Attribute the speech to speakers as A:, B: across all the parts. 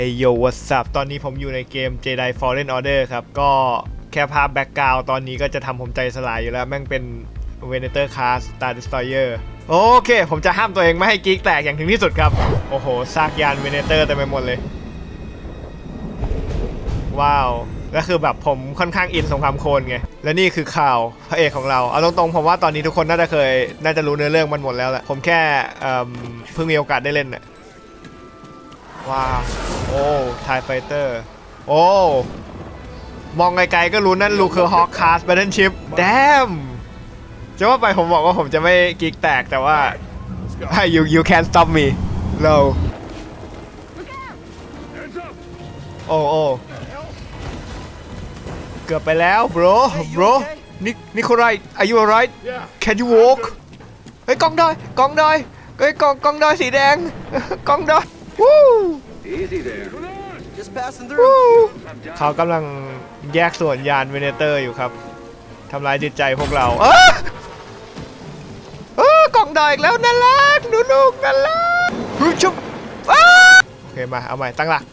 A: เอโย what's up ตอนนี้ผมอยู่ในเกม Jedi Fallen Order ครับ ก็แค่ภาพแบ็กกราวตอนนี้ก็จะทำผมใจสลายอยู่แล้ว แม่งเป็น Venator Class Star Destroyer โอเค ผมจะห้ามตัวเองไม่ให้กิ๊กแตกอย่างถึงที่สุดครับ โอ้โห ซากยาน Venator เต็มไปหมดเลย ว้าว ก็คือแบบผมค่อนข้างอินสงครามโคลนไง และนี่คือข่าวพระเอกของเรา เอาตรงๆ ผมว่าตอนนี้ทุกคนน่าจะเคย น่าจะรู้เนื้อเรื่องมันหมดแล้วแหละผมแค่เอิ่มเพิ่งมีโอกาสได้เล่นน่ะ ว้าวโอ้ไทไฟเตอร์ โอ้ มองไกลๆก็รู้นั่นลูคือฮอคคาสแบทเทิลชิพแดมจะว่าไปผมบอกว่าผมจะไม่กิ๊กแตกแต่ว่า you you can't stop me no โอ้โอ้เกือบไปแล้ว bro bro นี่นี่คนไร are you alright can you walk เฮ้ยกล้องดอยกล้องดอยเฮ้ยกล้องกล้องดอยสีแดงกล้องดอย วู้
B: Easy there.
C: Just passing
A: วู้
C: through.
A: เขากำลังแยกส่วนยานเวเนเตอร์อยู่ครับทำร้ายจิตใจพวกเรา เออเออกล่องดอยอีกแล้วน่ารักหนูลูกน่ารักฮึชุบอ้าโอเคมาเอาใหม่ตั้งหลัก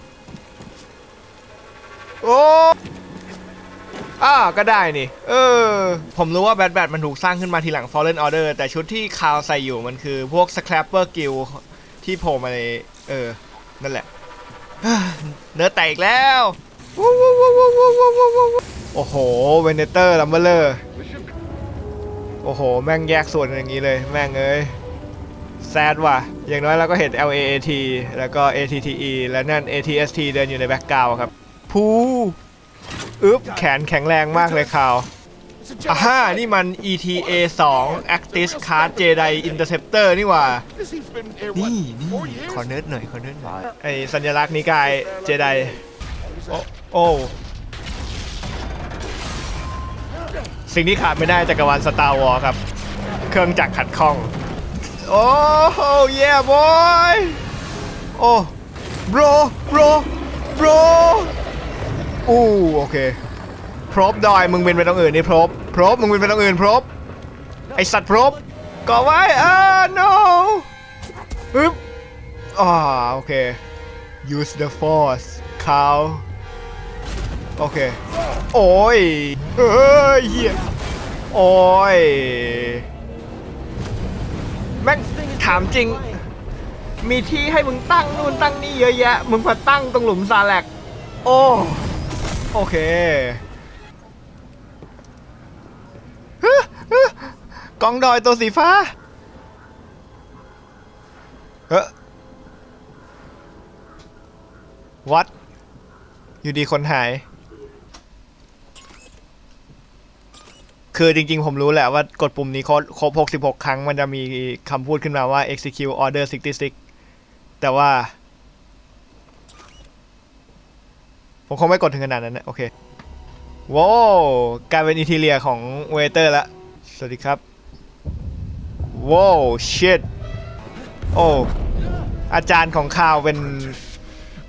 A: โอ้อ่าก็ได้นี่ เออ ผมรู้ว่าแบทแบทมันถูกสร้างขึ้นมาทีหลัง Fallen Order แต่ชุดที่คาวใส่อยู่มันคือพวก Scrapper Guild ที่โผล่มาใน เออ นั่นแหละ เนื้อแตกแล้วโอ้โห เวเนเตอร์ลัมเบอร์เลอร์โอ้โห แม่งแยกส่วนอย่างนี้เลย แม่งเอ้ยแซดว่ะ อย่างน้อยเราก็เห็น LAAT แล้วก็ ATTE และนั่น ATST เดินอยู่ในแบ็กกราวครับ พูอึ๊บ แขนแข็งแรงมากเลยข่าว ฮ่านี่มัน ETA 2 Actis Card Jedi Interceptor นี่หว่า นี่นี่ขอเนิร์ดหน่อย ขอเนิร์ดหน่อย ไอสัญลักษณ์นิกายเจไดโอ้โอ้สิ่งที่ขาดไม่ได้จักรวาลสตาร์วอลครับ เครื่องจักรขัดข้อง โอ้โหเย่บอยโอ้บรบรบรอู้โอเค พรบดอยมึงเป็นไปตรงอื่นนี่พรบพรบมึงเป็นไปตรงอื่นพรบไอสัตว์พรบก่อไว้อ่า no ปึ๊บอ่าโอเค use the force เขาโอเค โอ้ยเฮ้ยเหี้ยโอ้ยแม่งถามจริง มีที่ให้มึงตั้งนู่นตั้งนี่เยอะแยะ มึงมาตั้งตรงหลุมซาแลกโอ้ โอเคฮึฮึ กองดอยตัวสีฟ้า เฮ้วัด อยู่ดีคนหาย คือจริงๆ ผมรู้แหละว่ากดปุ่มนี้ครบครบ 66 ครั้งมันจะมีคำพูดขึ้นมาว่า execute order 66 แต่ว่า ผมคงไม่กดถึงขนาดนั้นนะโอเคว้าวกลายเป็นอินทีเลียของเวเตอร์ละ สวัสดีครับ ว้าว shit โอ้อาจารย์ของข่าวเป็น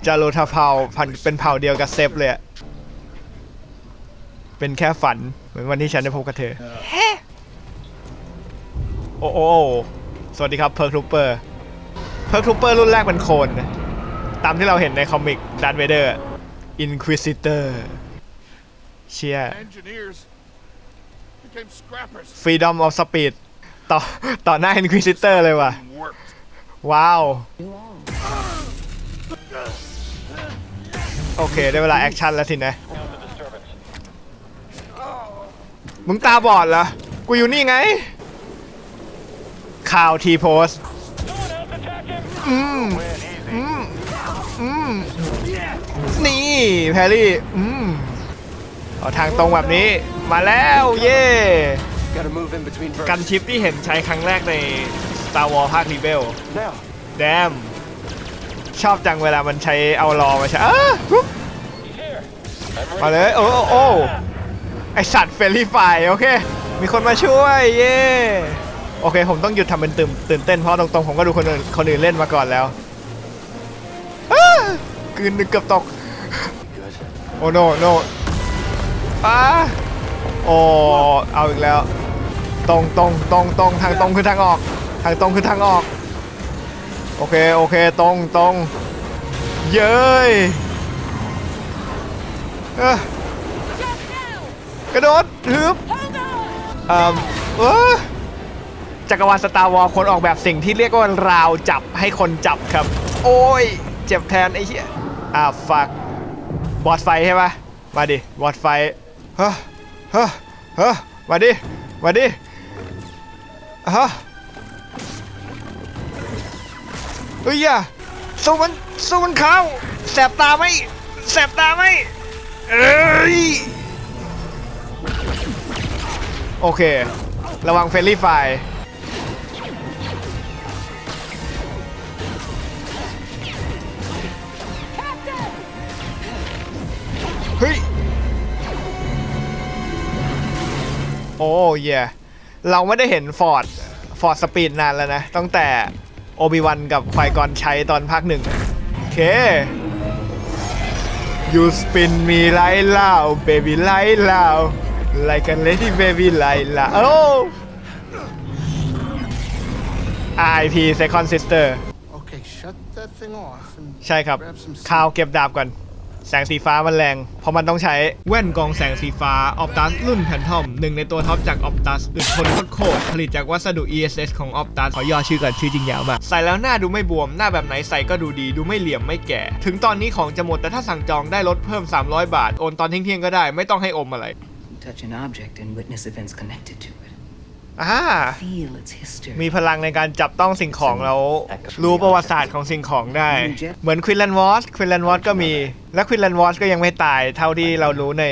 A: จาโรทาเผาพันเป็นเผ่าเดียวกับเซฟเลยอะเป็นแค่ฝัน เหมือนวันที่ฉันได้พบกับเธอโอ้โอ้สวัสดีครับเพิร์คทูเปอร์เพิร์คทูเปอร์รุ่นแรกเป็นโคนนะตามที่เราเห็นในคอมิกดันเวเดอร์อินควิซิเตอร์เชีย
B: Engineers became scrappers.
A: ฟรีดอมออฟสปีด ต่อต่อหน้าอินควิซิเตอร์เลยว่ะ ว้าว โอเคได้เวลาแอคชั่นแล้วสินะ มึงตาบอดเหรอ กูอยู่นี่ไง ข่าวทีโพสอืมอืมอืมนี่ แพรรี่ อืมเอาทางตรงแบบนี้ มาแล้ว เย่
C: Gotta move in between
A: กัน
C: bursts.
A: ชิปที่เห็นใช้ครั้งแรกใน Star Wars ภาครีเบล
C: Now,
A: แดมชอบจังเวลามันใช้เอารอมาใช้อ้าปุ๊บมาเลยโอ้โอ้โอ้ไอสัตว์เฟรนลี่ไฟโอเค มีคนมาช่วย เย่โอเค ผมต้องหยุดทำเป็นตื่นตื่นเต้น เพราะตรงๆ ผมก็ดูคนอื่นคนอื่นเล่นมาก่อนแล้วอ้ากลืนหนึ่งเกือบตก
C: good.
A: โอ้โนโนอ้าโอ้เอาอีกแล้ว ตรงตรงตรงตรงทางตรงคือทางออก ทางตรงคือทางออก โอเค โอเค ตรงตรงเย้ยเอ้อกระโดดฮึบเอ่อเออจักรวาลสตาร์วอลคนออกแบบสิ่งที่เรียกว่าราวจับให้คนจับครับ โอ้ย เจ็บแทนไอ้เหี้ย อ่าฟักบอสไฟใช่ปะมาดิบอสไฟ เฮ้อเฮ้อเฮ้อมาดิ มาดิ ฮะเฮ้ยอย่าสู้มันสู้มันเขาแสบตาไหมแสบตาไหมเอ้ยโอเค ระวังเฟรนลี่ไฟร์เฮ้ย โอ้เย่ เราไม่ได้เห็นฟอร์ดฟอร์ดสปีดนานแล้วนะ ตั้งแต่โอบิวันกับไฟกอนใช้ตอนภาคหนึ่งโอเค You spin me like loud baby like loud like a lady baby like loud oh RIP second sister
D: Okay, shut that thing off and
A: ใช่ครับ
D: grab some
A: ข้าวเก็บดาบก่อน แสงสีฟ้ามันแรง เพราะมันต้องใช้แว่นกองแสงสีฟ้า Optus รุ่นแพนทอมหนึ่งในตัวท็อปจาก Optus อึดทนโคตรผลิตจากวัสดุ ESS ของ Optus ขอย่อชื่อกันชื่อจริงยาวมากใส่แล้วหน้าดูไม่บวม หน้าแบบไหนใส่ก็ดูดีดูไม่เหลี่ยมไม่แก่ ถึงตอนนี้ของจะหมดแต่ถ้าสั่งจองได้ลดเพิ่ม 300 บาท โอนตอนเที่ยงๆก็ได้ไม่ต้องให้อมอะไร
E: Touch an object and witness events connected to it.
A: อ่า
E: Feel its history.
A: มีพลังในการจับต้องสิ่งของแล้วรู้ประวัติศาสตร์ของสิ่งของได้ เหมือนควินแลนวอสควินแลนวอสก็มี และควินแลนวอสก็ยังไม่ตายเท่าที่เรารู้ใน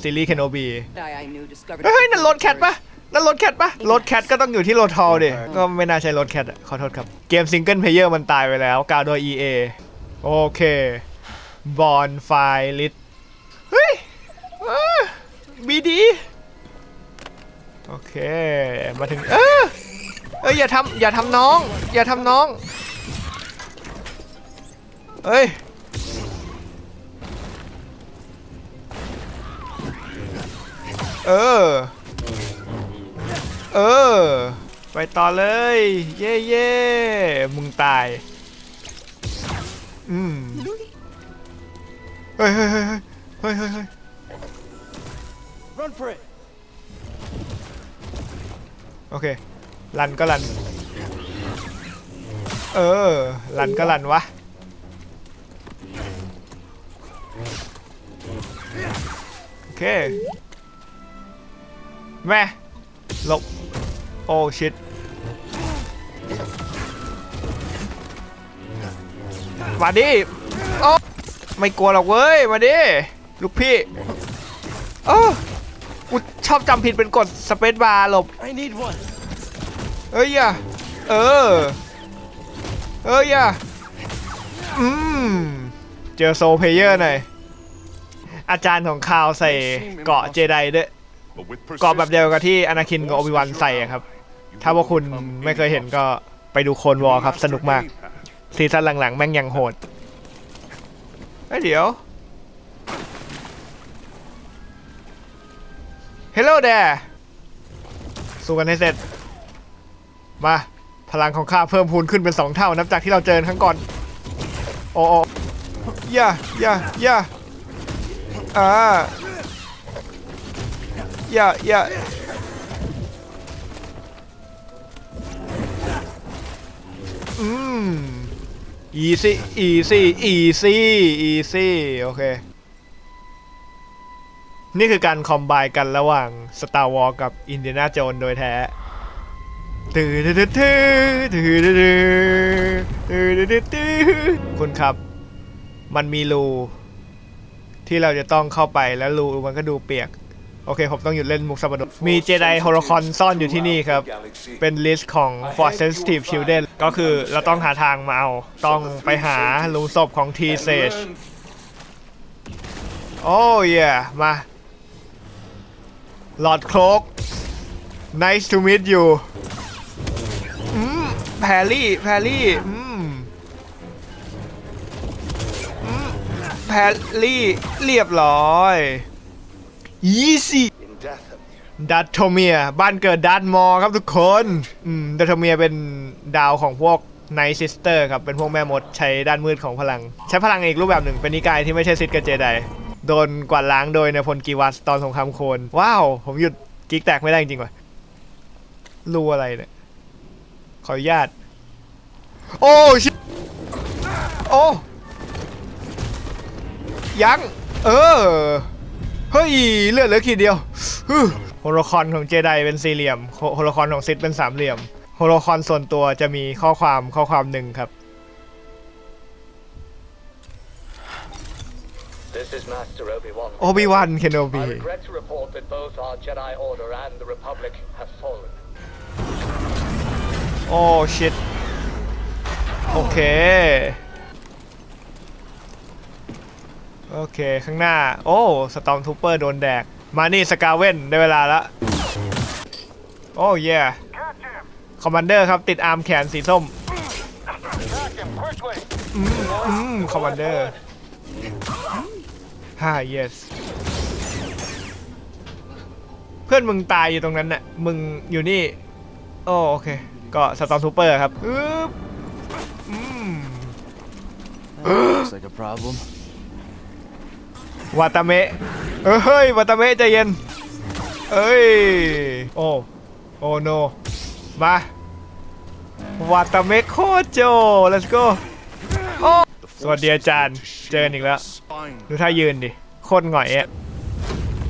A: ซีรีส์เคนโนบี
E: I, I knew discovered.
A: เฮ้ยนั่นรถแคทปะนั่นรถแคทปะรถแคทก็ต้องอยู่ที่โรทอลดิก็ไม่น่าใช่รถแคทอะขอโทษครับ เกมซิงเกิลเพลเยอร์มันตายไปแล้วกาวโดย EA โอเคบอลไฟลิตเฮ้ยบีดี โอเค มาถึง เออเอ้ยอย่าทำอย่าทำน้อง อย่าทำน้อง เอ้ย เออ เออ ไปต่อเลย เย่เย่มึงตาย อืมเฮ้ยเฮ้ยเฮ้ยเฮ้ยเฮ้ยเฮ้ย
C: Run for it.
A: โอเค รันก็รัน เออ รันก็รันวะ โอเค แม่หลบ โอ้ชิตมาดิโอ้ไม่กลัวหรอกเว้ย มาดิ ลูกพี่โอ้ ชอบจำผิดเป็นกดสเปซบาร์หลบ
C: I need one.
A: เอ้ยอย่าเออ เอ้ยอย่าอืม เจอโซลเพลเยอร์หน่อย อาจารย์ของคาวใส่เกราะเจไดด้วย
B: But with
A: เกราะแบบเดียวกับที่อนาคินกับโอบิวันใส่อะครับ ถ้าว่าคุณไม่เคยเห็นก็ไปดูโคนวอลครับ สนุกมาก ซีซั่นหลังๆ แม่งยังโหดเฮ้ยเดี๋ยว Hello there สู้กันให้เสร็จ มา พลังของข้าเพิ่มพูนขึ้นเป็นสองเท่านับจากที่เราเจอครั้งก่อน โอ้โอ้อย่าอย่าอย่าอ่าอย่าอย่าอืม easy easy easy easy โอเค นี่คือการคอมไบกันระหว่าง Star Wars กับ Indiana Jones โดยแท้ตือตือตือตือตือตือตือตือคุณครับ มันมีรูที่เราจะต้องเข้าไปแล้วรูมันก็ดูเปียก โอเค ผมต้องหยุดเล่นมุกสับปะรดมีเจไดโฮโลคอนซ่อนอยู่ที่นี่ครับ เป็นลิสต์ของ For Sensitive Children ก็คือเราต้องหาทางมาเอา ต้องไปหาหลุมศพของ T Sage โอ้ยมา หลอดโคลก nice to meet you อืมแพรรี่ แพรรี่ อืมอืมแพรรี่ เรียบร้อย easy
B: In Dathomir.
A: ดัตโทเมีย บ้านเกิดดัตมอร์ครับทุกคนอืมดัตโทเมียเป็นดาวของพวกไนซิสเตอร์ครับ เป็นพวกแม่มดใช้ด้านมืดของพลัง ใช้พลังอีกรูปแบบหนึ่ง เป็นนิกายที่ไม่ใช่ซิสกับเจได โดนกวาดล้างโดยในพลกีวัสตอนสงครามโคนว้าว ผมหยุดกิ๊กแตกไม่ได้จริงๆว่ะรูอะไรเนี่ยขออนุญาต โอ้ชิโอ้ยัง เออ เฮ้ย เลือดเหลือขีดเดียวฮโฮโลคอนของเจไดเป็นสี่เหลี่ยมฮโฮโลคอนของซิดเป็นสามเหลี่ยม โฮโลคอนส่วนตัวจะมีข้อความข้อความหนึ่งครับ
F: This is Master Obi-Wan.
A: โอบิวันเคนโนบี
F: I regret to report that both our Jedi Order and the Republic have fallen.
A: โอ้ชิตโอเค โอเค ข้างหน้า โอ้สตอมทูเปอร์โดนแดก มานี่สกาเว่นได้เวลาละโอ้เย่คอมมานเดอร์ครับ ติดอาร์มแขนสีส้ม อืมอืมคอมมานเดอร์ ฮ่า yes เพื่อนมึงตายอยู่ตรงนั้นน่ะ มึงอยู่นี่ โอ้โอเค ก็สตอมทูเปอร์ครับอึ๊บอืม
C: Looks like a problem.
A: วาตาเมะเอ้ยเฮ้ยวาตาเมะใจเย็น เอ้ย โอ้ โอ้โน มาวาตาเมะโคโจ let's go โอ้สวัสดีอาจารย์ เจอกันอีกแล้ว
B: Spine.
A: ดูท่ายืนดิ โคตรหงอยอะ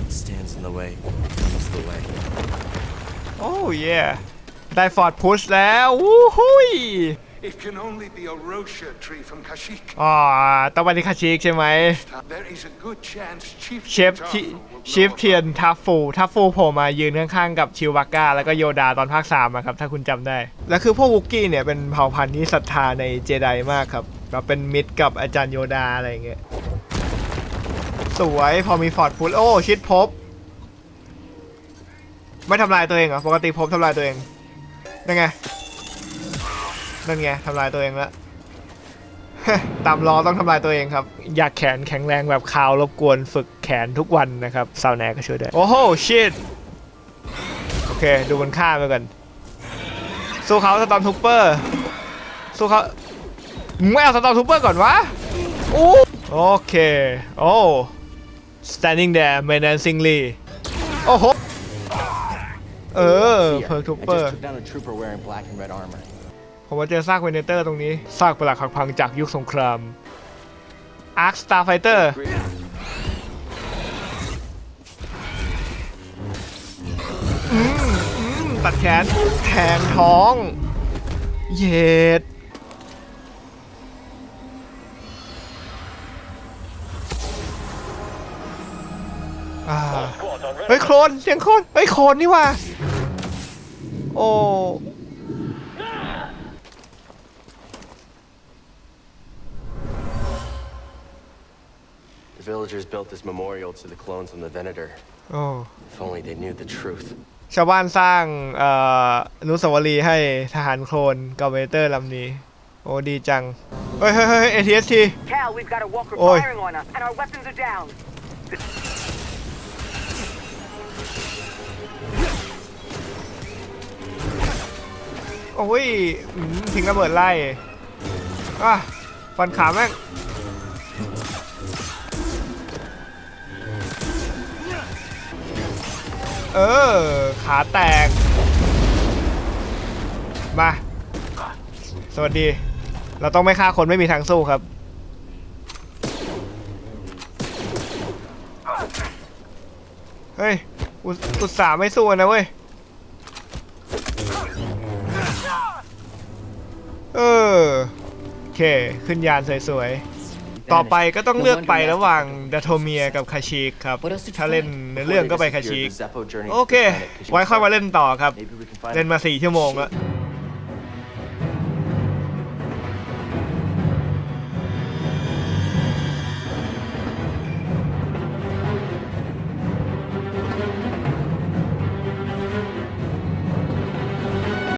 C: It stands in the way. It's the way.
A: โอ้เย่ได้ฟอร์ดพุชแล้ววู้หุย
D: It can only be a Rosha tree from Kashyyyk.
A: อ๋อต้องไปที่คาชิกใช่ไหม
D: There is a good chance Chief
A: เชฟที่เชฟเทียนทัฟฟูทัฟฟูโผล่มายืนข้างๆกับชิวบักกาแล้วก็โยดาตอนภาค3อะครับ ถ้าคุณจำได้ แล้วคือพวกวุกกี้เนี่ยเป็นเผ่าพันธุ์ที่ศรัทธาในเจไดมากครับแบบเป็นมิตรกับอาจารย์โยดาอะไรอย่างเงี้ย สวยพอมีฟอร์ดพุชโอ้ชิดพบ ไม่ทำลายตัวเองเหรอปกติพบทำลายตัวเองนั่นไงนั่นไงทำลายตัวเองแล้วตามล้อต้องทำลายตัวเองครับ อยากแขนแข็งแรงแบบคาวรบกวนฝึกแขนทุกวันนะครับซาวแนก็ช่วยได้ โอ้โหชิตโอเค ดูบนข้ามไปกันสู้เขาสตอมทูเปอร์สู้เขามึงไม่เอาสตอมทูเปอร์ก่อนวะอู้โอเค โอ้ standing there menacingly โอ้โห เออ เพิร์กทู
C: I
A: เปอร์
C: just took down a trooper wearing black and red armor.
A: ผมว่าเจอซากเวเนเตอร์ตรงนี้ ซากปลักหักพังจากยุคสงคราม Ark Starfighter อืมอืมตัดแขน แทงท้อง เย็ด สียงโคลนเฮ้ยโคลนนี่ว่ะโอ้
C: The villagers built this memorial to the clones on the Venator.
A: โอ้
C: If only they knew the truth.
A: ชาวบ้านสร้างเอ่ออนุสาวรีย์ให้ทหารโคลนกับเวเตอร์ลำนี้ โอ้ดีจัง เฮ้ยเฮ้ยเฮ้ย ATST
G: Cal, we've got a walker
A: Oi.
G: firing on us,
A: โอ้ยอืมทิ้งระเบิดไล่อะฟันขาแม่งเออ ขาแตก มา สวัสดี เราต้องไม่ฆ่าคนไม่มีทางสู้ครับ เฮ้ย อุตส่าห์ไม่สู้นะเว้ย ออโอเค ขึ้นยานสวยๆ ต่อไปก็ต้องเลือกไประหว่างดาโทเมียกับคาชิกครับ ถ้าเล่นในเรื่องก็ไปคาชิก
C: The Zeppo journey
A: โอ
C: to
A: เค
C: the planet Kashyyyk
A: ไว้ค่อยมาเล่นต่อครับ
C: Maybe we can find
A: เล่นมาสี่ชั่วโมงแล้ว